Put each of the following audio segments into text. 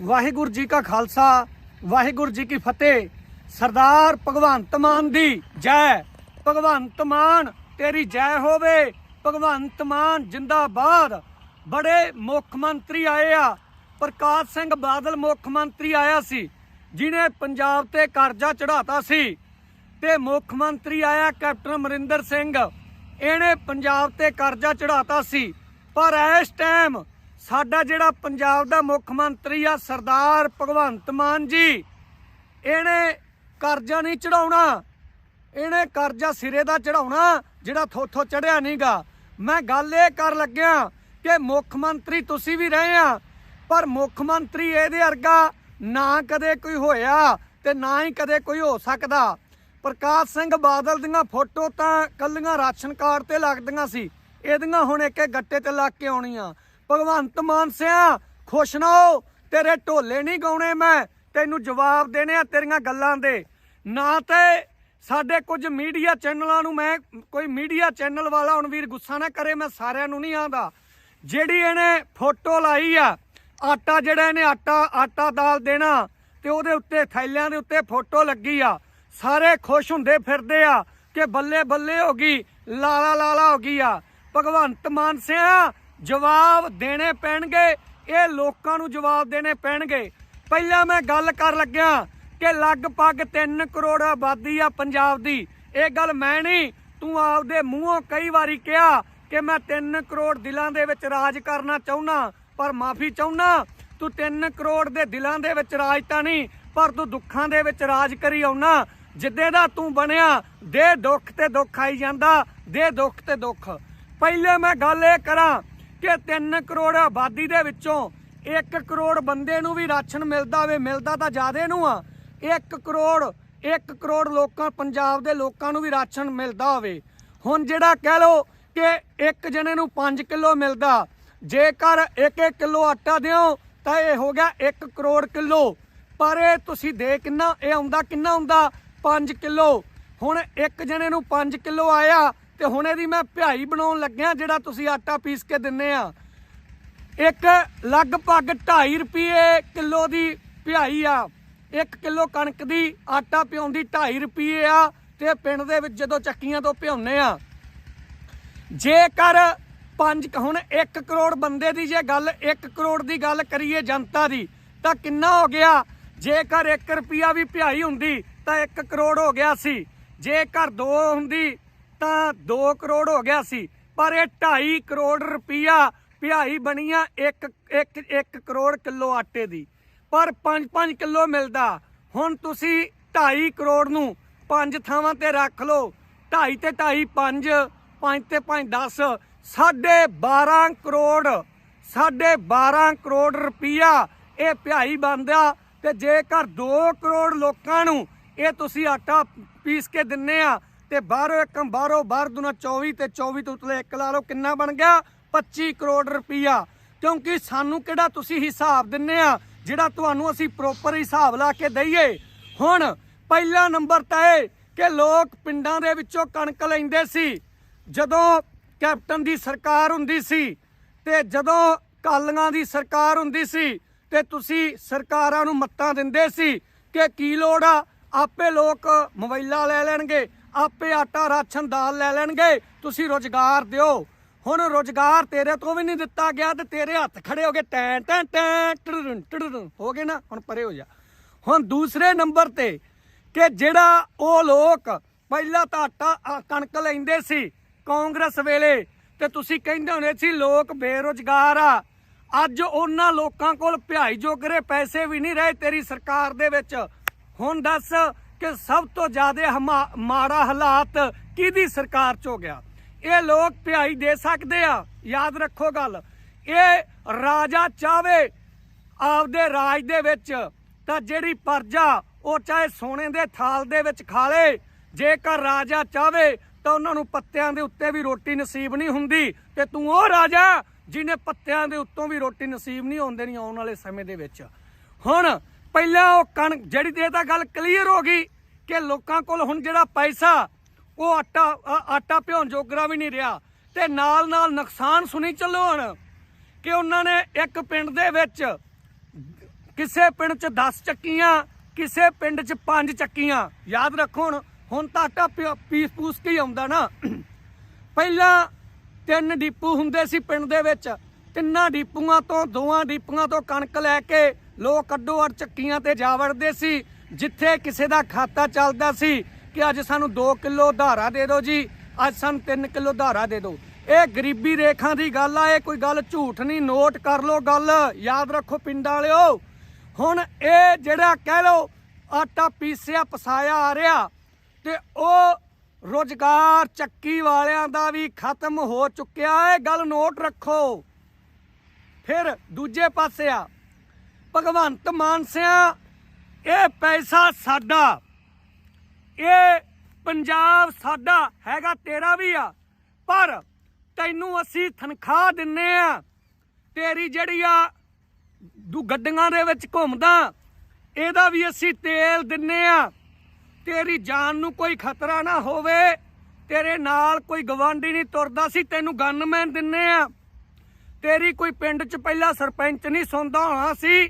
ਵਾਹਿਗੁਰੂ ਜੀ ਕਾ ਖਾਲਸਾ, ਵਾਹਿਗੁਰੂ ਜੀ ਕੀ ਫਤਿਹ। ਸਰਦਾਰ ਭਗਵੰਤ ਮਾਨ ਦੀ ਜੈ। ਭਗਵੰਤ ਮਾਨ, ਤੇਰੀ ਜੈ ਹੋਵੇ। ਭਗਵੰਤ ਮਾਨ ਜਿੰਦਾਬਾਦ। ਬੜੇ ਮੁੱਖ ਮੰਤਰੀ ਆਏ ਆ। ਪ੍ਰਕਾਸ਼ ਸਿੰਘ ਬਾਦਲ ਮੁੱਖ ਮੰਤਰੀ ਆਇਆ ਸੀ, ਜਿਨੇ ਪੰਜਾਬ ਤੇ ਕਰਜ਼ਾ ਚੜਾਤਾ ਸੀ। ਤੇ ਮੁੱਖ ਮੰਤਰੀ ਆਇਆ ਕੈਪਟਨ ਅਮਰਿੰਦਰ ਸਿੰਘ। ਇਹਨੇ ਪੰਜਾਬ ਤੇ ਕਰਜ਼ਾ ਚੜਾਤਾ ਸੀ। ਪਰ ਇਸ ਟਾਈਮ ਸਾਡਾ ਜਿਹੜਾ ਪੰਜਾਬ ਦਾ ਮੁੱਖ ਮੰਤਰੀ ਆ, ਸਰਦਾਰ ਭਗਵੰਤ ਮਾਨ ਜੀ, ਇਹਨੇ ਕਰਜ਼ਾ ਨਹੀਂ ਚੜਾਉਣਾ ਇਹਨੇ ਕਰਜ਼ਾ ਸਿਰੇ ਦਾ ਚੜਾਉਣਾ ਜਿਹੜਾ ਥੋਥੋ ਚੜਿਆ ਨਹੀਂਗਾ ਮੈਂ ਗੱਲ ਇਹ ਕਰ ਲੱਗਿਆ ਕਿ ਮੁੱਖ ਮੰਤਰੀ ਤੁਸੀਂ ਵੀ ਰਹੇ ਆ, ਪਰ ਮੁੱਖ ਮੰਤਰੀ ਇਹਦੇ ਵਰਗਾ ਨਾ ਕਦੇ ਕੋਈ ਹੋਇਆ ਤੇ ਨਾ ਹੀ ਕਦੇ ਕੋਈ ਹੋ ਸਕਦਾ। ਪ੍ਰਕਾਸ਼ ਸਿੰਘ ਬਾਦਲ ਦੀਆਂ ਫੋਟੋ ਤਾਂ ਕੱਲੀਆਂ ਰਾਸ਼ਨ ਕਾਰਡ ਤੇ ਲੱਗਦੀਆਂ ਸੀ, ਇਹਦੀਆਂ ਹੁਣ ਇੱਕ ਇੱਕ ਗੱਟੇ ਤੇ ਲੱਗ ਕੇ ਆਉਣੀਆਂ। ਭਗਵੰਤ ਮਾਨ ਸਿਆ, ਖੁਸ਼ ਨਾ ਹੋ, ਤੇਰੇ ਢੋਲੇ ਨਹੀਂ ਗਾਉਣੇ ਮੈਂ, ਤੈਨੂੰ ਜਵਾਬ ਦੇਣੇ ਆ ਤੇਰੀਆਂ ਗੱਲਾਂ ਦੇ। ਨਾ ਤੇ ਸਾਡੇ ਕੁਝ ਮੀਡੀਆ ਚੈਨਲਾਂ ਨੂੰ ਮੈਂ, ਕੋਈ ਮੀਡੀਆ ਚੈਨਲ ਵਾਲਾ ਹੁਣ ਵੀਰ ਗੁੱਸਾ ਨਾ ਕਰੇ, ਮੈਂ ਸਾਰਿਆਂ ਨੂੰ ਨਹੀਂ ਆਂਦਾ। ਜਿਹੜੀ ਇਹਨੇ ਫੋਟੋ ਲਾਈ ਆ, ਆਟਾ ਜਿਹੜਾ ਇਹਨੇ ਆਟਾ ਆਟਾ ਦਾਲ ਦੇਣਾ, ਤੇ ਉਹਦੇ ਉੱਤੇ, ਥੈਲਿਆਂ ਦੇ ਉੱਤੇ ਫੋਟੋ ਲੱਗੀ ਆ। ਸਾਰੇ ਖੁਸ਼ ਹੁੰਦੇ ਫਿਰਦੇ ਆ ਕਿ ਬੱਲੇ ਬੱਲੇ ਹੋ ਗਈ, ਲਾਲਾ ਲਾਲਾ ਹੋ ਗਈ ਆ। ਭਗਵੰਤ ਮਾਨ ਸਿਆ ਜਵਾਬ ਦੇਣੇ ਪੈਣਗੇ। ਇਹ ਲੋਕਾਂ ਨੂੰ ਜਵਾਬ ਦੇਣੇ ਪੈਣਗੇ। ਪਹਿਲਾਂ ਮੈਂ ਗੱਲ ਕਰ ਲੱਗਿਆ ਕਿ ਲਗਭਗ 3 ਕਰੋੜ ਆਬਾਦੀ ਆ ਪੰਜਾਬ ਦੀ। ਇਹ ਗੱਲ ਮੈਂ ਨਹੀਂ, ਤੂੰ ਆਪਦੇ ਮੂੰਹੋਂ ਕਈ ਵਾਰੀ ਕਿਹਾ ਕਿ ਮੈਂ 3 ਕਰੋੜ ਦਿਲਾਂ ਦੇ ਵਿੱਚ ਰਾਜ ਕਰਨਾ ਚਾਹੁੰਨਾ, ਪਰ ਮਾਫੀ ਚਾਹੁੰਨਾ। ਤੂੰ 3 ਕਰੋੜ ਦੇ ਦਿਲਾਂ ਦੇ ਵਿੱਚ ਰਾਜ ਤਾਂ ਨਹੀਂ, ਪਰ ਤੂੰ ਦੁੱਖਾਂ ਦੇ ਵਿੱਚ ਰਾਜ ਕਰੀ ਆਉਣਾ ਜਿੱਦੇ ਦਾ ਤੂੰ ਬਣਿਆ, ਦੇ ਦੁੱਖ ਤੇ ਦੁੱਖ ਆਈ ਜਾਂਦਾ, ਦੇ ਦੁੱਖ ਤੇ ਦੁੱਖ। ਪਹਿਲੇ ਮੈਂ ਗੱਲ ਇਹ ਕਰਾਂ ਕਿ 3 ਕਰੋੜ ਆਬਾਦੀ ਦੇ ਵਿੱਚੋਂ 1 ਕਰੋੜ ਬੰਦੇ ਨੂੰ ਵੀ ਰਾਸ਼ਨ ਮਿਲਦਾ ਹੋਵੇ, ਮਿਲਦਾ ਤਾਂ ਜ਼ਿਆਦੇ ਨੂੰ ਆ। 1 ਕਰੋੜ 1 ਕਰੋੜ ਲੋਕਾਂ, ਪੰਜਾਬ ਦੇ ਲੋਕਾਂ ਨੂੰ ਵੀ ਰਾਸ਼ਨ ਮਿਲਦਾ ਹੋਵੇ। ਹੁਣ ਜਿਹੜਾ ਕਹਿ ਲੋ ਕਿ ਇੱਕ ਜਣੇ ਨੂੰ 5 ਕਿਲੋ ਮਿਲਦਾ, ਜੇਕਰ 1-1 ਕਿਲੋ ਆਟਾ ਦਿਓ, ਤਾਂ ਇਹ ਹੋ ਗਿਆ 1 ਕਰੋੜ ਕਿਲੋ। ਪਰ ਇਹ ਤੁਸੀਂ ਦੇ ਕਿੰਨਾ, ਇਹ ਆਉਂਦਾ ਕਿੰਨਾ ਆਉਂਦਾ? 5 ਕਿਲੋ। ਹੁਣ ਇੱਕ ਜਣੇ ਨੂੰ 5 ਕਿਲੋ ਆਇਆ ਤੇ ਹੁਣ ਇਹਦੀ ਮੈਂ ਭਿਆਈ ਬਣਾਉਣ ਲੱਗਿਆ ਜਿਹੜਾ ਤੁਸੀਂ ਆਟਾ ਪੀਸ ਕੇ ਦਿੰਨੇ ਆ। ਇੱਕ ਲਗਭਗ 2.5 ਰੁਪਏ ਕਿਲੋ ਦੀ ਭਿਆਈ ਆ। 1 ਕਿਲੋ ਕਣਕ ਦੀ ਆਟਾ ਪਿਆਉਂਦੀ 2.5 ਰੁਪਏ ਆ ਤੇ ਪਿੰਡ ਦੇ ਵਿੱਚ ਜਦੋਂ ਚੱਕੀਆਂ ਤੋਂ ਪਿਆਉਂਦੇ ਆ। ਜੇਕਰ 5 ਹੁਣ 1 ਕਰੋੜ ਬੰਦੇ ਦੀ ਜੇ ਗੱਲ 1 ਕਰੋੜ ਦੀ ਗੱਲ ਕਰੀਏ ਜਨਤਾ ਦੀ, ਤਾਂ ਕਿੰਨਾ ਹੋ ਗਿਆ? ਜੇਕਰ 1 ਰੁਪਿਆ ਵੀ ਭਿਆਈ ਹੁੰਦੀ, ਤਾਂ 1 ਕਰੋੜ ਹੋ ਗਿਆ ਸੀ। ਜੇਕਰ 2 ਹੁੰਦੀ ਤਾਂ 2 ਕਰੋੜ ਹੋ ਗਿਆ ਸੀ, ਪਰ ਇਹ 2.5 ਕਰੋੜ ਰੁਪਈਆ ਭਿਆਈ ਬਣੀਆਂ 1 1 1 ਕਰੋੜ ਕਿਲੋ ਆਟੇ ਦੀ। ਪਰ 5-5 ਕਿਲੋ ਮਿਲਦਾ। ਹੁਣ ਤੁਸੀਂ 2.5 ਕਰੋੜ ਨੂੰ ਪੰਜ ਥਾਵਾਂ ਤੇ ਰੱਖ ਲਓ। 2.5 ਤੇ 2.5 5 5 ਤੇ 5 10 ਸਾਢੇ 12 ਕਰੋੜ, ਸਾਢੇ 12 ਕਰੋੜ ਰੁਪਈਆ ਇਹ ਭਿਆਈ ਬੰਦਾ ਤੇ ਜੇਕਰ 2 ਕਰੋੜ ਲੋਕਾਂ ਨੂੰ ਇਹ ਤੁਸੀਂ ਆਟਾ ਪੀਸ ਕੇ ਦਿੰਨੇ ਆ ਤੇ ਬਾਹਰੋਂ ਇੱਕ, ਬਾਹਰੋਂ ਬਾਹਰ ਦੁਨਾ 24 ਤੇ 24 ਤੋਂ ਉਤਲੇ ਇੱਕ ਲਾ ਲਓ, ਕਿੰਨਾ ਬਣ ਗਿਆ? 25 ਕਰੋੜ ਰੁਪਈਆ। ਕਿਉਂਕਿ ਸਾਨੂੰ ਕਿਹੜਾ ਤੁਸੀਂ ਹਿਸਾਬ ਦਿੰਨੇ ਆ, ਜਿਹੜਾ ਤੁਹਾਨੂੰ ਅਸੀਂ ਪ੍ਰੋਪਰ ਹਿਸਾਬ ਲਾ ਕੇ ਦਈਏ? ਹੁਣ ਪਹਿਲਾ ਨੰਬਰ ਤਾਂ ਇਹ ਕਿ ਲੋਕ ਪਿੰਡਾਂ ਦੇ ਵਿੱਚੋਂ ਕਣਕ ਲੈਂਦੇ ਸੀ। ਜਦੋਂ ਕੈਪਟਨ ਦੀ ਸਰਕਾਰ ਹੁੰਦੀ ਸੀ ਤੇ ਜਦੋਂ ਕਾਲੀਆਂ ਦੀ ਸਰਕਾਰ ਹੁੰਦੀ ਸੀ ਤੇ ਤੁਸੀਂ ਸਰਕਾਰਾਂ ਨੂੰ ਮੱਤਾਂ ਦਿੰਦੇ ਸੀ ਕਿ ਕੀ ਲੋੜ ਆ? ਆਪੇ ਲੋਕ ਮੋਬਾਈਲਾਂ ਲੈ ਲੈਣਗੇ। ਆਪੇ ਆਟਾ ਰਾਸ਼ਨ ਦਾਲ ਲੈ ਲੈਣਗੇ। ਤੁਸੀਂ ਰੋਜ਼ਗਾਰ ਦਿਓ। ਹੁਣ ਰੋਜ਼ਗਾਰ ਤੇਰੇ ਤੋਂ ਵੀ ਨਹੀਂ ਦਿੱਤਾ ਗਿਆ ਤੇ ਤੇਰੇ ਹੱਥ ਖੜੇ ਹੋ ਗਏ। ਟੈਂ ਟੈਂ ਟੈਂ ਟੜੜਨ ਟੜੜਨ ਹੋ ਗਏ ਨਾ? ਹੁਣ ਪਰੇ ਹੋ ਜਾ। ਹੁਣ ਦੂਸਰੇ ਨੰਬਰ ਤੇ ਕਿ ਜਿਹੜਾ ਉਹ ਲੋਕ ਪਹਿਲਾਂ ਤਾਂ ਆਟਾ ਕਣਕ ਲੈਂਦੇ ਸੀ ਕਾਂਗਰਸ ਵੇਲੇ ਤੇ ਤੁਸੀਂ ਕਹਿੰਦੇ ਹੁੰਦੇ ਸੀ ਲੋਕ ਬੇਰੁਜ਼ਗਾਰ ਆ। ਅੱਜ ਉਹਨਾਂ ਲੋਕਾਂ ਕੋਲ ਭਿਆਈ ਜੋਗਰੇ ਪੈਸੇ ਵੀ ਨਹੀਂ ਰਹੇ ਤੇਰੀ ਸਰਕਾਰ ਦੇ ਵਿੱਚ। ਹੁਣ ਦੱਸ ਕਿ ਸਭ ਤੋਂ ਜ਼ਿਆਦਾ ਹਮਾ- ਮਾੜਾ ਹਾਲਾਤ ਕਿਹਦੀ ਸਰਕਾਰ 'ਚ ਹੋ ਗਿਆ? ਇਹ ਲੋਕ ਭਿਆਈ ਦੇ ਸਕਦੇ ਆ, ਯਾਦ ਰੱਖੋ ਗੱਲ। ਇਹ ਰਾਜਾ ਚਾਵੇ ਆਪਦੇ ਰਾਜ ਦੇ ਵਿੱਚ, ਤਾਂ ਜਿਹੜੀ ਪਰਜਾ ਉਹ ਚਾਹੇ ਸੋਨੇ ਦੇ ਥਾਲ ਦੇ ਵਿੱਚ ਖਾ ਲੇ, ਜੇਕਰ ਰਾਜਾ ਚਾਵੇ ਤਾਂ ਉਹਨਾਂ ਨੂੰ ਪੱਤਿਆਂ ਦੇ ਉੱਤੇ ਵੀ ਰੋਟੀ ਨਸੀਬ ਨਹੀਂ ਹੁੰਦੀ। ਤੇ ਤੂੰ ਉਹ ਰਾਜਾ ਜਿਹਨੇ ਪੱਤਿਆਂ ਦੇ ਉੱਤੋਂ ਵੀ ਰੋਟੀ ਨਸੀਬ ਨਹੀਂ ਹੁੰਦੇ ਨਹੀਂ ਆਉਣ ਵਾਲੇ ਸਮੇਂ ਦੇ ਵਿੱਚ। ਹੁਣ, ਪਹਿਲਾਂ ਉਹ ਕਣ ਜਿਹੜੀ ਤੇ ਤਾਂ ਗੱਲ ਕਲੀਅਰ ਹੋ ਗਈ ਕਿ ਲੋਕਾਂ ਕੋਲ ਹੁਣ ਜਿਹੜਾ ਪੈਸਾ, ਉਹ ਆਟਾ ਆਟਾ ਭਿਉਣ ਜੋਗਰਾ ਵੀ ਨਹੀਂ ਰਿਹਾ। ਤੇ ਨਾਲ ਨਾਲ ਨੁਕਸਾਨ ਸੁਣੀ ਚੱਲੋ ਹੁਣ, ਕਿ ਉਹਨਾਂ ਨੇ ਇੱਕ ਪਿੰਡ ਦੇ ਵਿੱਚ ਕਿਸੇ ਪਿੰਡ 'ਚ 10 ਚੱਕੀਆਂ, ਕਿਸੇ ਪਿੰਡ 'ਚ 5 ਚੱਕੀਆਂ। ਯਾਦ ਰੱਖੋ ਹੁਣ ਹੁਣ ਤਾਂ ਆਟਾ ਪਿ- ਪੀਸ ਪੂਸ ਕੇ ਆਉਂਦਾ ਨਾ। ਪਹਿਲਾਂ ਤਿੰਨ ਡੀਪੂ ਹੁੰਦੇ ਸੀ ਪਿੰਡ ਦੇ ਵਿੱਚ। ਤਿੰਨਾਂ ਡੀਪੂਆਂ ਤੋਂ, ਦੋਵਾਂ ਡੀਪੂਆਂ ਤੋਂ ਕਣਕ ਲੈ ਕੇ ਲੋਕ ਅੱਡੋ ਅੱਡ ਚੱਕੀਆਂ ਤੇ ਜਾ ਵੜਦੇ ਸੀ। ਜਿੱਥੇ ਕਿਸੇ ਦਾ ਖਾਤਾ ਚੱਲਦਾ ਸੀ ਕਿ ਅੱਜ ਸਾਨੂੰ 2 ਕਿਲੋ ਧਾਰਾ ਦੇ ਦਿਓ ਜੀ, ਅੱਜ ਸਾਨੂੰ 3 ਕਿਲੋ ਧਾਰਾ ਦੇ ਦਿਓ। ਇਹ ਗਰੀਬੀ ਰੇਖਾ ਦੀ ਗੱਲ ਆ, ਇਹ ਕੋਈ ਗੱਲ ਝੂਠ ਨਹੀਂ, ਨੋਟ ਕਰ ਲਓ ਗੱਲ, ਯਾਦ ਰੱਖੋ ਪਿੰਡਾਂ ਵਾਲਿਓ। ਹੁਣ ਇਹ ਜਿਹੜਾ ਕਹਿ ਲਓ, ਆਟਾ ਪੀਸਿਆ, ਪਸਾਇਆ ਆ ਰਿਹਾ ਤੇ ਉਹ ਰੋਜ਼ਗਾਰ ਚੱਕੀ ਵਾਲਿਆਂ ਦਾ ਵੀ ਖਤਮ ਹੋ ਚੁੱਕਿਆ। ਹੈ ਗੱਲ ਨੋਟ ਰੱਖੋ। ਫਿਰ ਦੂਜੇ ਪਾਸੇ ਆ, ਭਗਵੰਤ ਮਾਨ ਸਿਆ ਇਹ ਪੈਸਾ ਸਾਡਾ। ਇਹ ਪੰਜਾਬ ਸਾਡਾ, ਹੈਗਾ ਤੇਰਾ ਵੀ ਆ। ਪਰ ਤੈਨੂੰ ਅਸੀਂ ਤਨਖਾਹ ਦਿੰਨੇ ਆ। ਤੇਰੀ ਜਿਹੜੀ ਆ, ਦੂ ਗੱਡੀਆਂ ਦੇ ਵਿੱਚ ਘੁੰਮਦਾ, ਇਹਦਾ ਵੀ ਅਸੀਂ ਤੇਲ ਦਿੰਨੇ ਆ। ਤੇਰੀ ਜਾਨ ਨੂੰ ਕੋਈ ਖਤਰਾ ਨਾ ਹੋਵੇ। ਤੇਰੇ ਨਾਲ ਕੋਈ ਗਵਾਂਢੀ ਨਹੀਂ ਤੁਰਦਾ ਸੀ ਤੈਨੂੰ ਗਨਮੈਨ ਦਿੰਨੇ ਆ। ਤੇਰੀ ਕੋਈ ਪਿੰਡ 'ਚ ਪਹਿਲਾਂ ਸਰਪੰਚ ਨਹੀਂ ਸੁਣਦਾ ਹੋਣਾ ਸੀ,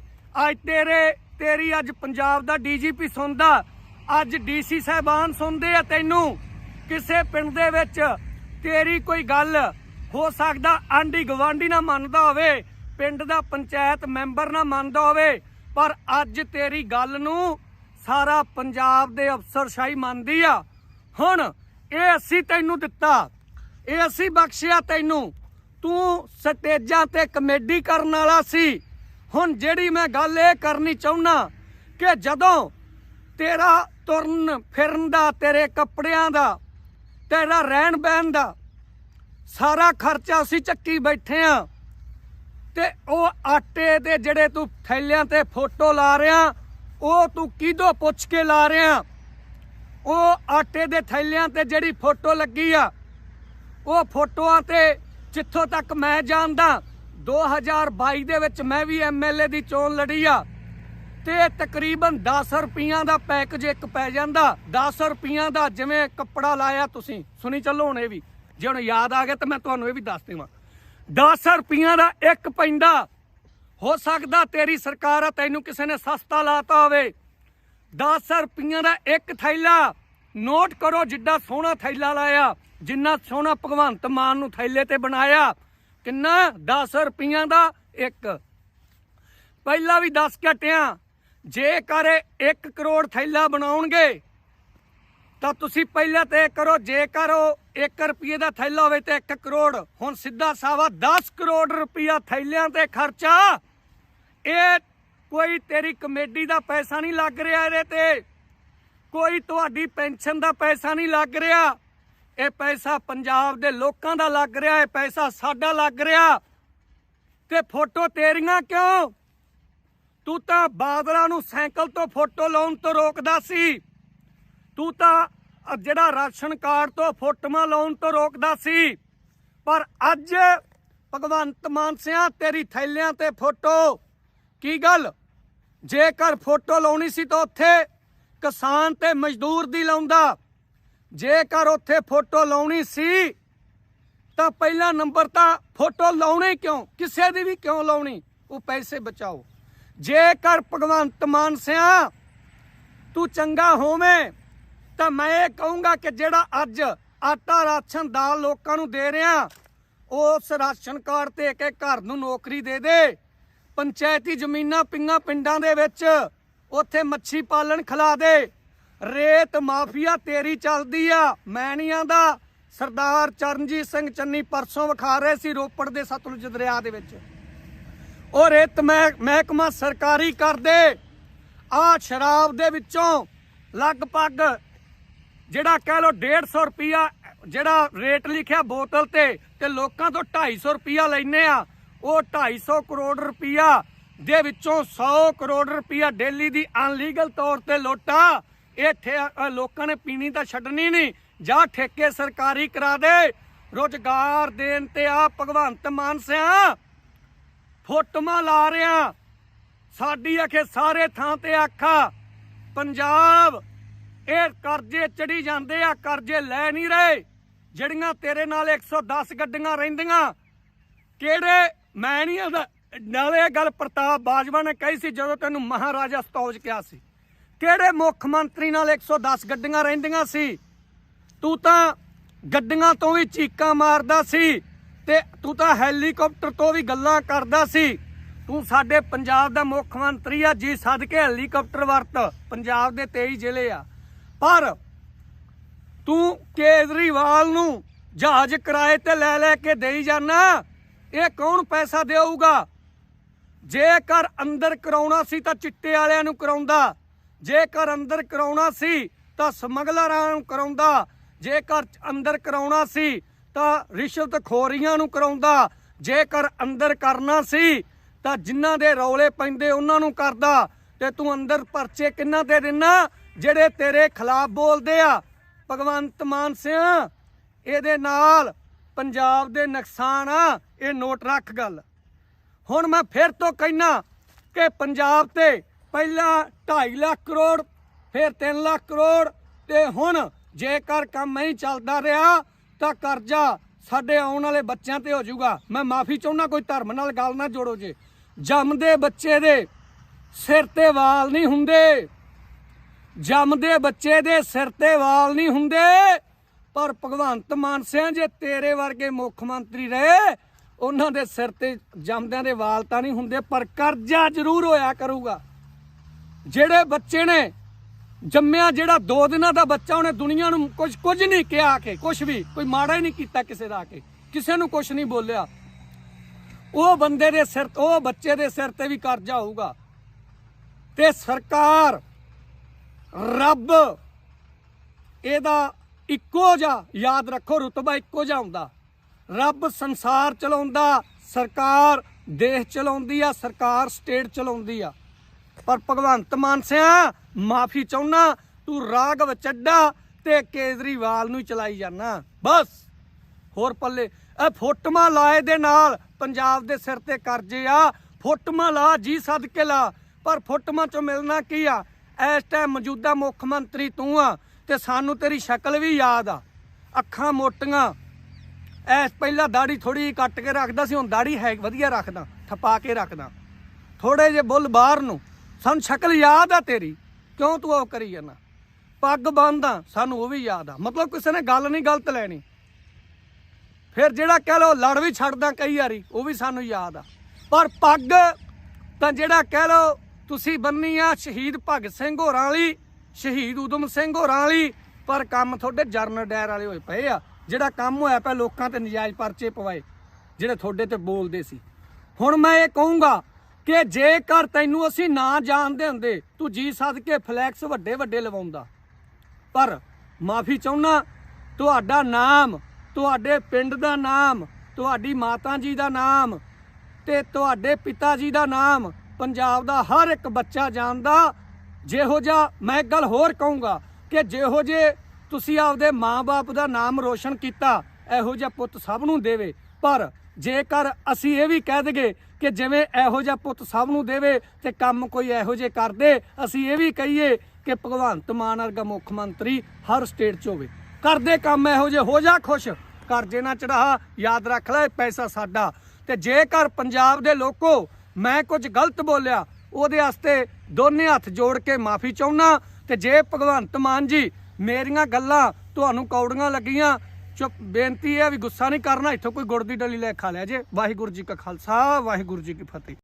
ਅੱਜ ਤੇਰੇ ਤੇਰੀ ਅੱਜ ਪੰਜਾਬ ਦਾ ਡੀਜੀਪੀ ਸੁਣਦਾ, ਅੱਜ ਡੀਸੀ ਸਾਹਿਬਾਨ ਸੁਣਦੇ ਆ ਤੈਨੂੰ। ਕਿਸੇ ਪਿੰਡ ਦੇ ਵਿੱਚ ਤੇਰੀ ਕੋਈ ਗੱਲ ਹੋ ਸਕਦਾ, ਆਂਢੀ ਗਵਾਂਢੀ ਨਾ ਮੰਨਦਾ ਹੋਵੇ, ਪਿੰਡ ਦਾ ਪੰਚਾਇਤ ਮੈਂਬਰ ਨਾ ਮੰਨਦਾ ਹੋਵੇ, ਪਰ ਅੱਜ ਤੇਰੀ ਗੱਲ ਨੂੰ ਸਾਰਾ ਪੰਜਾਬ ਦੇ ਅਫਸਰਸ਼ਾਹੀ ਮੰਨਦੀ ਆ। ਹੁਣ ਇਹ ਅਸੀਂ ਤੈਨੂੰ ਦਿੱਤਾ, ਇਹ ਅਸੀਂ ਬਖਸ਼ਿਆ ਤੈਨੂੰ। ਤੂੰ ਸਟੇਜਾਂ ਤੇ ਕਮੇਡੀ ਕਰਨ ਵਾਲਾ ਸੀ ਹੁਣ ਜਿਹੜੀ ਮੈਂ ਗੱਲ ਇਹ ਕਰਨੀ ਚਾਹੁੰਨਾ ਕਿ ਜਦੋਂ ਤੇਰਾ ਤੁਰਨ ਫਿਰਨ ਦਾ, ਤੇਰੇ ਕੱਪੜਿਆਂ ਦਾ, ਤੇਰਾ ਰਹਿਣ ਬਹਿਣ ਦਾ ਸਾਰਾ ਖਰਚਾ ਅਸੀਂ ਚੱਕੀ ਬੈਠੇ ਆ ਤੇ ਉਹ ਆਟੇ ਦੇ ਜਿਹੜੇ ਤੂੰ ਥੈਲਿਆਂ ਤੇ ਫੋਟੋ ਲਾ ਰਿਆ, ਉਹ ਤੂੰ ਕਿਦੋਂ ਪੁੱਛ ਕੇ ਲਾ ਰਿਆ? ਉਹ ਆਟੇ ਦੇ ਥੈਲਿਆਂ ਤੇ ਜਿਹੜੀ ਫੋਟੋ ਲੱਗੀ ਆ, ਉਹ ਫੋਟੋਆਂ ਤੇ ਜਿੱਥੋਂ ਤੱਕ ਮੈਂ ਜਾਣਦਾ 2022 ਦੇ ਵਿੱਚ ਮੈਂ ਵੀ ਐਮਐਲਏ ਦੀ ਚੋਣ ਲੜੀ ਆ। ਤੇ ਤਕਰੀਬਨ 10 ਰੁਪਈਆਂ ਦਾ ਪੈਕੇਜ ਇੱਕ ਪੈ ਜਾਂਦਾ। 10 ਰੁਪਈਆਂ ਦਾ ਜਿਵੇਂ ਕੱਪੜਾ ਲਾਇਆ ਤੁਸੀਂ, ਸੁਣੀ ਚੱਲੋ ਹੁਣ ਇਹ ਵੀ। ਜੇ ਹੁਣ ਯਾਦ ਆ ਗਿਆ ਤਾਂ ਮੈਂ ਤੁਹਾਨੂੰ ਇਹ ਵੀ ਦੱਸ ਦੇਵਾਂ। 10 ਰੁਪਈਆਂ ਦਾ ਇੱਕ ਪੈਂਦਾ। ਹੋ ਸਕਦਾ ਤੇਰੀ ਸਰਕਾਰ ਆ, ਤੈਨੂੰ ਕਿਸੇ ਨੇ ਸਸਤਾ ਲਾਤਾ ਹੋਵੇ। 10 ਰੁਪਈਆਂ ਦਾ ਇੱਕ ਥੈਲਾ। ਨੋਟ ਕਰੋ ਜਿੱਡਾ ਸੋਹਣਾ ਥੈਲਾ ਲਾਇਆ, ਜਿੰਨਾ ਸੋਹਣਾ ਭਗਵੰਤ ਮਾਨ ਨੂੰ ਥੈਲੇ ਤੇ ਬਣਾਇਆ। ਕਿੰਨਾ? 10 ਰੁਪਈਆਂ ਦਾ ਇੱਕ। ਪਹਿਲਾਂ ਵੀ 10 ਘਟਿਆ। ਜੇਕਰ 1 ਕਰੋੜ ਥੈਲਾ ਬਣਾਉਣਗੇ, ਤਾਂ ਤੁਸੀਂ ਪਹਿਲਾਂ ਤੇ ਇਹ ਕਰੋ, ਜੇਕਰ ਉਹ 1 ਰੁਪਏ ਦਾ ਥੈਲਾ ਹੋਵੇ ਤੇ 1 ਕਰੋੜ, ਹੁਣ ਸਿੱਧਾ ਸਾਵਾ 10 ਕਰੋੜ ਰੁਪਇਆ ਥੈਲਿਆਂ ਤੇ ਖਰਚਾ। ਇਹ ਕੋਈ ਤੇਰੀ ਕਮੇਡੀ ਦਾ ਪੈਸਾ ਨਹੀਂ ਲੱਗ ਰਿਹਾ ਇਹਦੇ ਤੇ। ਕੋਈ ਤੁਹਾਡੀ ਪੈਨਸ਼ਨ ਦਾ ਪੈਸਾ ਨਹੀਂ ਲੱਗ ਰਿਹਾ। ਇਹ ਪੈਸਾ ਪੰਜਾਬ ਦੇ ਲੋਕਾਂ ਦਾ ਲੱਗ ਰਿਹਾ, ਇਹ ਪੈਸਾ ਸਾਡਾ ਲੱਗ ਰਿਹਾ। ਤੇ ਫੋਟੋ ਤੇਰੀਆਂ ਕਿਉਂ? ਤੂੰ ਤਾਂ ਬਾਦਲਾਂ ਨੂੰ ਸਾਈਕਲ ਤੋਂ ਫੋਟੋ ਲਾਉਣ ਤੋਂ ਰੋਕਦਾ ਸੀ। ਤੂੰ ਤਾਂ ਜਿਹੜਾ ਰਾਸ਼ਨ ਕਾਰਡ ਤੋਂ ਫੋਟੋਆਂ ਲਾਉਣ ਤੋਂ ਰੋਕਦਾ ਸੀ। ਪਰ ਅੱਜ ਭਗਵੰਤ ਮਾਨ ਸਿਆ, ਤੇਰੀ ਥੈਲਿਆਂ ਤੇ ਫੋਟੋ। ਕੀ ਗੱਲ? ਜੇਕਰ ਫੋਟੋ ਲਾਉਣੀ ਸੀ ਤਾਂ ਉੱਥੇ ਕਿਸਾਨ ਤੇ ਮਜ਼ਦੂਰ ਦੀ ਲਾਉਂਦਾ। ਜੇਕਰ ਉੱਥੇ ਫੋਟੋ ਲਾਉਣੀ ਸੀ, ਤਾਂ ਪਹਿਲਾ ਨੰਬਰ ਤਾਂ ਫੋਟੋ ਲਾਉਣੀ ਕਿਉਂ? ਕਿਸੇ ਦੀ ਵੀ ਕਿਉਂ ਲਾਉਣੀ? ਉਹ ਪੈਸੇ ਬਚਾਓ। ਜੇਕਰ ਭਗਵੰਤ ਮਾਨ ਸਿਆ, ਤੂੰ ਚੰਗਾ ਹੋਵੇਂ, ਤਾਂ ਮੈਂ ਇਹ ਕਹੂੰਗਾ ਕਿ ਜਿਹੜਾ ਅੱਜ ਆਟਾ ਰਾਸ਼ਨ ਦਾਲ ਲੋਕਾਂ ਨੂੰ ਦੇ ਰਿਹਾ, ਉਸ ਰਾਸ਼ਨ ਕਾਰਡ ਤੇ ਇੱਕ ਇੱਕ ਘਰ ਨੂੰ ਨੌਕਰੀ ਦੇ ਦੇ। ਪੰਚਾਇਤੀ ਜ਼ਮੀਨਾਂ ਪਿੰਗਾਂ ਪਿੰਡਾਂ ਦੇ ਵਿੱਚ ਉੱਥੇ ਮੱਛੀ ਪਾਲਣ ਖਿਲਾ ਦੇ। ਰੇਤ ਮਾਫੀਆ ਤੇਰੀ ਚੱਲਦੀ ਆ। ਮੈਣੀਆਂ ਦਾ ਸਰਦਾਰ ਚਰਨਜੀਤ ਸਿੰਘ ਚੰਨੀ ਪਰਸੋਂ ਵਿਖਾ ਰਹੇ ਸੀ ਰੋਪੜ ਦੇ ਸਤਲੁਜ ਦਰਿਆ ਦੇ ਵਿੱਚ। ਉਹ ਰੇਤ ਮਹਿ- ਮਹਿਕਮਾ ਸਰਕਾਰੀ ਕਰਦੇ। ਆ ਸ਼ਰਾਬ ਦੇ ਵਿੱਚੋਂ ਲਗਭਗ ਜਿਹੜਾ ਕਹਿ ਲੋ 150 ਰੁਪਿਆ ਜਿਹੜਾ ਰੇਟ ਲਿਖਿਆ ਬੋਤਲ ਤੇ ਤੇ ਲੋਕਾਂ ਤੋਂ 250 ਰੁਪਿਆ ਲੈਨੇ ਆ। ਉਹ 250 ਕਰੋੜ ਰੁਪਿਆ ਦੇ ਵਿੱਚੋਂ 100 ਕਰੋੜ ਰੁਪਿਆ ਡੇਲੀ ਦੀ ਅਨਲੀਗਲ ਤੌਰ ਤੇ ਲੋਟਾ ਇੱਥੇ ਲੋਕਾਂ ਨੇ ਪੀਣੀ ਤਾਂ ਛੱਡਣੀ ਨਹੀਂ। ਜਾਂ ਠੇਕੇ ਸਰਕਾਰੀ ਕਰਾ ਦੇ। ਰੋਜ਼ਗਾਰ ਦੇਣ ਤੇ ਆ ਭਗਵੰਤ ਮਾਨ ਸਿਆ। ਫੋਟੋਆਂ ਲਾ ਰਿਆ। ਸਾਡੀ ਅਖੇ ਸਾਰੇ ਥਾਂ ਤੇ ਆਖਾ। ਪੰਜਾਬ, ਇਹ ਕਰਜ਼ੇ ਚੜੀ ਜਾਂਦੇ ਆ, ਕਰਜ਼ੇ ਲੈ ਨਹੀਂ ਰਹੇ। ਜਿਹੜੀਆਂ ਤੇਰੇ ਨਾਲ 110 ਗੱਡੀਆਂ ਰਹਿੰਦੀਆਂ, ਕਿਹੜੇ? ਮੈਂ ਨਹੀਂ ਨਾਲੇ ਇਹ ਗੱਲ ਪ੍ਰਤਾਪ ਬਾਜਵਾ ਨੇ ਕਹੀ ਸੀ ਜਦੋਂ ਤੈਨੂੰ ਮਹਾਰਾਜਾ ਸਤੌਜ ਕਿਹਾ ਸੀ। ਕਿਹੜੇ ਮੁੱਖ ਮੰਤਰੀ ਨਾਲ 110 ਗੱਡੀਆਂ ਰਹਿੰਦੀਆਂ ਸੀ? ਤੂੰ ਤਾਂ ਗੱਡੀਆਂ ਤੋਂ ਵੀ ਚੀਕਾਂ ਮਾਰਦਾ ਸੀ ਤੇ ਤੂੰ ਤਾਂ ਹੈਲੀਕਾਪਟਰ ਤੋਂ ਵੀ ਗੱਲਾਂ ਕਰਦਾ ਸੀ। ਤੂੰ ਸਾਡੇ ਪੰਜਾਬ ਦਾ ਮੁੱਖ ਮੰਤਰੀ ਆ, ਜੀ ਸਦਕੇ ਹੈਲੀਕਾਪਟਰ ਵਰਤ। ਪੰਜਾਬ ਦੇ 23 ਜ਼ਿਲ੍ਹੇ ਆ। ਪਰ ਤੂੰ ਕੇਜਰੀਵਾਲ ਨੂੰ ਜਹਾਜ਼ ਕਿਰਾਏ ਤੇ ਲੈ ਲੈ ਕੇ ਦੇਈ ਜਾਣਾ ਇਹ ਕੌਣ ਪੈਸਾ ਦੇਊਗਾ? ਜੇਕਰ ਅੰਦਰ ਕਰਾਉਣਾ ਸੀ ਤਾਂ ਚਿੱਟੇ ਵਾਲਿਆਂ ਨੂੰ ਕਰਾਉਂਦਾ। ਜੇਕਰ ਅੰਦਰ ਕਰਾਉਣਾ ਸੀ ਤਾਂ ਸਮਗਲਰਾਂ ਨੂੰ ਕਰਾਉਂਦਾ, ਜੇਕਰ ਅੰਦਰ ਕਰਾਉਣਾ ਸੀ ਤਾਂ ਰਿਸ਼ਵਤ ਖੋਰੀਆਂ ਨੂੰ ਕਰਾਉਂਦਾ, ਜੇਕਰ ਅੰਦਰ ਕਰਨਾ ਸੀ ਤਾਂ ਜਿਨ੍ਹਾਂ ਦੇ ਰੌਲੇ ਪੈਂਦੇ ਉਹਨਾਂ ਨੂੰ ਕਰਦਾ। ਤੇ ਤੂੰ ਅੰਦਰ ਪਰਚੇ ਕਿੰਨਾ ਤੇ ਦਿੰਨਾ? ਜਿਹੜੇ ਤੇਰੇ ਖਿਲਾਫ ਬੋਲਦੇ ਆ। ਭਗਵੰਤ ਮਾਨ ਸਿੰਘ ਇਹਦੇ ਨਾਲ ਪੰਜਾਬ ਦੇ ਨੁਕਸਾਨ ਆ। ਇਹ ਨੋਟ ਰੱਖ ਗੱਲ। ਹੁਣ ਮੈਂ ਫਿਰ ਤੋਂ ਕਹਿਣਾ ਕਿ ਪੰਜਾਬ ਤੇ ਪਹਿਲਾਂ 2.5 ਲੱਖ ਕਰੋੜ, ਫਿਰ 3 ਲੱਖ ਕਰੋੜ ਤੇ ਹੁਣ ਜੇਕਰ ਕੰਮ ਨਹੀਂ ਚੱਲਦਾ ਰਿਹਾ ਤਾਂ ਕਰਜ਼ਾ ਸਾਡੇ ਆਉਣ ਵਾਲੇ ਬੱਚਿਆਂ ਤੇ ਹੋ ਜਾਊਗਾ। ਮੈਂ ਮਾਫੀ ਚਾਹੁੰਦਾ, ਕੋਈ ਧਰਮ ਨਾਲ ਗੱਲ ਨਾ ਜੋੜੋ ਜੇ। ਜੰਮਦੇ ਬੱਚੇ ਦੇ ਸਿਰ ਤੇ ਵਾਲ ਨਹੀਂ ਹੁੰਦੇ। ਜੰਮਦੇ ਬੱਚੇ ਦੇ ਸਿਰ ਤੇ ਵਾਲ ਨਹੀਂ ਹੁੰਦੇ। ਪਰ ਭਗਵੰਤ ਮਾਨ ਸਿੰਘ ਜੇ ਤੇਰੇ ਵਰਗੇ ਮੁੱਖ ਮੰਤਰੀ ਰਹੇ, ਉਹਨਾਂ ਦੇ ਸਿਰ ਤੇ ਜੰਮਦਿਆਂ ਦੇ ਵਾਲ ਤਾਂ ਨਹੀਂ ਹੁੰਦੇ, ਪਰ ਕਰਜ਼ਾ ਜ਼ਰੂਰ ਹੋਇਆ ਕਰੂਗਾ। ਜਿਹੜੇ ਬੱਚੇ ਨੇ ਜੰਮਿਆ ਜਿਹੜਾ 2 ਦਿਨਾਂ ਦਾ ਬੱਚਾ ਉਹਨੇ ਦੁਨੀਆ ਨੂੰ ਕੁਝ ਕੁਝ ਨਹੀਂ ਕਿਹਾ ਕਿ, ਕੁਝ ਵੀ, ਕੋਈ ਮਾੜਾ ਹੀ ਨਹੀਂ ਕੀਤਾ ਕਿਸੇ ਦਾ ਆ ਕੇ, ਕਿਸੇ ਨੂੰ ਕੁਝ ਨਹੀਂ ਬੋਲਿਆ। ਉਹ ਬੰਦੇ ਦੇ ਸਿਰ, ਉਹ ਬੱਚੇ ਦੇ ਸਿਰ ਤੇ ਵੀ ਕਰਜ਼ਾ ਹੋਊਗਾ। ਤੇ ਸਰਕਾਰ ਰੱਬ ਇਹਦਾ ਇੱਕੋ ਜਿਹਾ, ਯਾਦ ਰੱਖੋ ਰੁਤਬਾ ਇੱਕੋ ਜਿਹਾ ਹੁੰਦਾ। ਰੱਬ ਸੰਸਾਰ ਚਲਾਉਂਦਾ, ਸਰਕਾਰ ਦੇਸ਼ ਚਲਾਉਂਦੀ ਆ, ਸਰਕਾਰ ਸਟੇਟ ਚਲਾਉਂਦੀ ਆ। ਪਰ ਭਗਵੰਤ ਮਾਨ ਸਿਆ, ਮਾਫੀ ਚਾਹੁੰਨਾ, ਤੂੰ ਰਾਗਵ ਚੱਡਾ ਤੇ ਕੇਜਰੀਵਾਲ ਨੂੰ ਹੀ ਚਲਾਈ ਜਾਣਾ ਬਸ। ਹੋਰ ਪੱਲੇ, ਇਹ ਫੋਟਮਾ ਲਾਏ ਦੇ ਨਾਲ ਪੰਜਾਬ ਦੇ ਸਿਰ ਤੇ ਕਰਜ਼ੇ ਆ ਫੋਟਮਾ ਲਾ, ਜੀ ਸਦਕੇ ਲਾ। ਪਰ ਫੋਟਮਾ ਚੋਂ ਮਿਲਣਾ ਕੀ ਆ? ਇਸ ਟਾਈਮ ਮੌਜੂਦਾ ਮੁੱਖ ਮੰਤਰੀ ਤੂੰ ਆ ਤੇ ਸਾਨੂੰ ਤੇਰੀ ਸ਼ਕਲ ਵੀ ਯਾਦ ਆ। ਅੱਖਾਂ ਮੋਟੀਆਂ। ਐਸ ਪਹਿਲਾਂ ਦਾੜੀ ਥੋੜੀ ਕੱਟ ਕੇ ਰੱਖਦਾ ਸੀ, ਹੁਣ ਦਾੜੀ ਹੈ, ਵਧੀਆ ਰੱਖਦਾ ਥਪਾ ਕੇ ਰੱਖਦਾ। ਥੋੜੇ ਜੇ ਬੁੱਲ ਬਾਹਰ ਨੂੰ। ਸਾਨੂੰ ਸ਼ਕਲ ਯਾਦ ਆ ਤੇਰੀ। ਕਿਉਂ ਤੂੰ ਉਹ ਕਰੀ ਜਾਂਦਾ? ਪੱਗ ਬੰਨਦਾ, ਸਾਨੂੰ ਉਹ ਵੀ ਯਾਦ ਆ। ਮਤਲਬ ਕਿਸੇ ਨੇ ਗੱਲ ਨਹੀਂ ਗਲਤ ਲੈਣੀ। ਫਿਰ ਜਿਹੜਾ ਕਹਿ ਲੋ ਲੜ ਵੀ ਛੱਡਦਾ ਕਈ ਵਾਰੀ, ਉਹ ਵੀ ਸਾਨੂੰ ਯਾਦ ਆ। ਪਰ ਪੱਗ ਤਾਂ ਜਿਹੜਾ ਕਹਿ ਲੋ ਤੁਸੀਂ ਬੰਨੀ ਆ ਸ਼ਹੀਦ ਭਗਤ ਸਿੰਘ ਹੋਰਾਂ ਵਾਲੀ, ਸ਼ਹੀਦ ਊਧਮ ਸਿੰਘ ਹੋਰਾਂ ਵਾਲੀ, ਪਰ ਕੰਮ ਤੁਹਾਡੇ ਜਰਨਲ ਡਾਇਰ ਵਾਲੇ ਹੋਏ ਪਏ ਆ। ਜਿਹੜਾ ਕੰਮ ਹੋਇਆ ਪਿਆ ਲੋਕਾਂ ਤੇ ਨਜਾਇਜ਼ ਪਰਚੇ ਪਵਾਏ, ਜਿਹੜੇ ਤੁਹਾਡੇ ਤੇ ਬੋਲਦੇ ਸੀ। ਹੁਣ ਮੈਂ ਇਹ ਕਹੂੰਗਾ ਕਿ ਜੇਕਰ ਤੈਨੂੰ ਅਸੀਂ ਨਾ ਜਾਣਦੇ ਹੁੰਦੇ, ਤੂੰ ਜੀ ਸਦਕੇ ਫਲੈਕਸ ਵੱਡੇ ਵੱਡੇ ਲਵਾਉਂਦਾ। ਪਰ ਮਾਫੀ ਚਾਹੁੰਨਾ, ਤੁਹਾਡਾ ਨਾਮ, ਤੁਹਾਡੇ ਪਿੰਡ ਦਾ ਨਾਮ, ਤੁਹਾਡੀ ਮਾਤਾ ਜੀ ਦਾ ਨਾਮ ਤੇ ਤੁਹਾਡੇ ਪਿਤਾ ਜੀ ਦਾ ਨਾਮ, ਪੰਜਾਬ ਦਾ ਹਰ ਇੱਕ ਬੱਚਾ ਜਾਣਦਾ। ਜਿਹੋ ਜਿਹਾ ਮੈਂ ਇੱਕ ਗੱਲ ਹੋਰ ਕਹੂੰਗਾ ਕਿ ਜਿਹੋ ਜੇ ਤੁਸੀਂ ਆਪਦੇ ਮਾਂ-ਬਾਪ ਦਾ ਨਾਮ ਰੋਸ਼ਨ ਕੀਤਾ, ਇਹੋ ਜਿਹਾ ਪੁੱਤ ਸਭ ਨੂੰ ਦੇਵੇ। ਪਰ ਜੇਕਰ ਅਸੀਂ ਇਹ ਵੀ ਕਹਿ ਦਈਏ ਕਿ ਜਿਵੇਂ ਇਹੋ ਜਿਹਾ ਪੁੱਤ ਸਭ ਨੂੰ ਦੇਵੇ ਤੇ ਕੰਮ ਕੋਈ ਇਹੋ ਜਿਹੇ ਕਰਦੇ, ਅਸੀਂ ਇਹ ਵੀ ਕਹੀਏ ਕਿ ਭਗਵੰਤ ਮਾਨ ਵਰਗਾ ਮੁੱਖ ਮੰਤਰੀ ਹਰ ਸਟੇਟ 'ਚ ਹੋਵੇ। ਕਰਦੇ ਕੰਮ ਇਹੋ ਜਿਹੇ, ਹੋ ਜਾ ਖੁਸ਼, ਕਰਜ਼ੇ ਨਾ ਚੜਾ, ਯਾਦ ਰੱਖ ਲੈ ਪੈਸਾ ਸਾਡਾ। ਤੇ ਜੇਕਰ ਪੰਜਾਬ ਦੇ ਲੋਕੋ ਮੈਂ ਕੁਝ ਗਲਤ ਬੋਲਿਆ, ਉਹਦੇ ਵਾਸਤੇ ਦੋਨੇ ਹੱਥ ਜੋੜ ਕੇ ਮਾਫੀ ਚਾਹੁੰਨਾ, ਤੇ ਜੇ ਭਗਵੰਤ ਮਾਨ ਜੀ ਮੇਰੀਆਂ ਗੱਲਾਂ ਤੁਹਾਨੂੰ ਕੌੜੀਆਂ ਲੱਗੀਆਂ ਚੁੱਪ, ਬੇਨਤੀ ਹੈ ਵੀ ਗੁੱਸਾ ਨਹੀਂ ਕਰਨਾ, ਇੱਥੋਂ ਕੋਈ ਗੁੜ ਦੀ ਡਲੀ ਲੈ ਖਾ ਲਿਆ ਜੇ। ਵਾਹਿਗੁਰੂ ਜੀ ਕਾ ਖਾਲਸਾ, ਵਾਹਿਗੁਰੂ ਜੀ ਕੀ ਫਤਿਹ।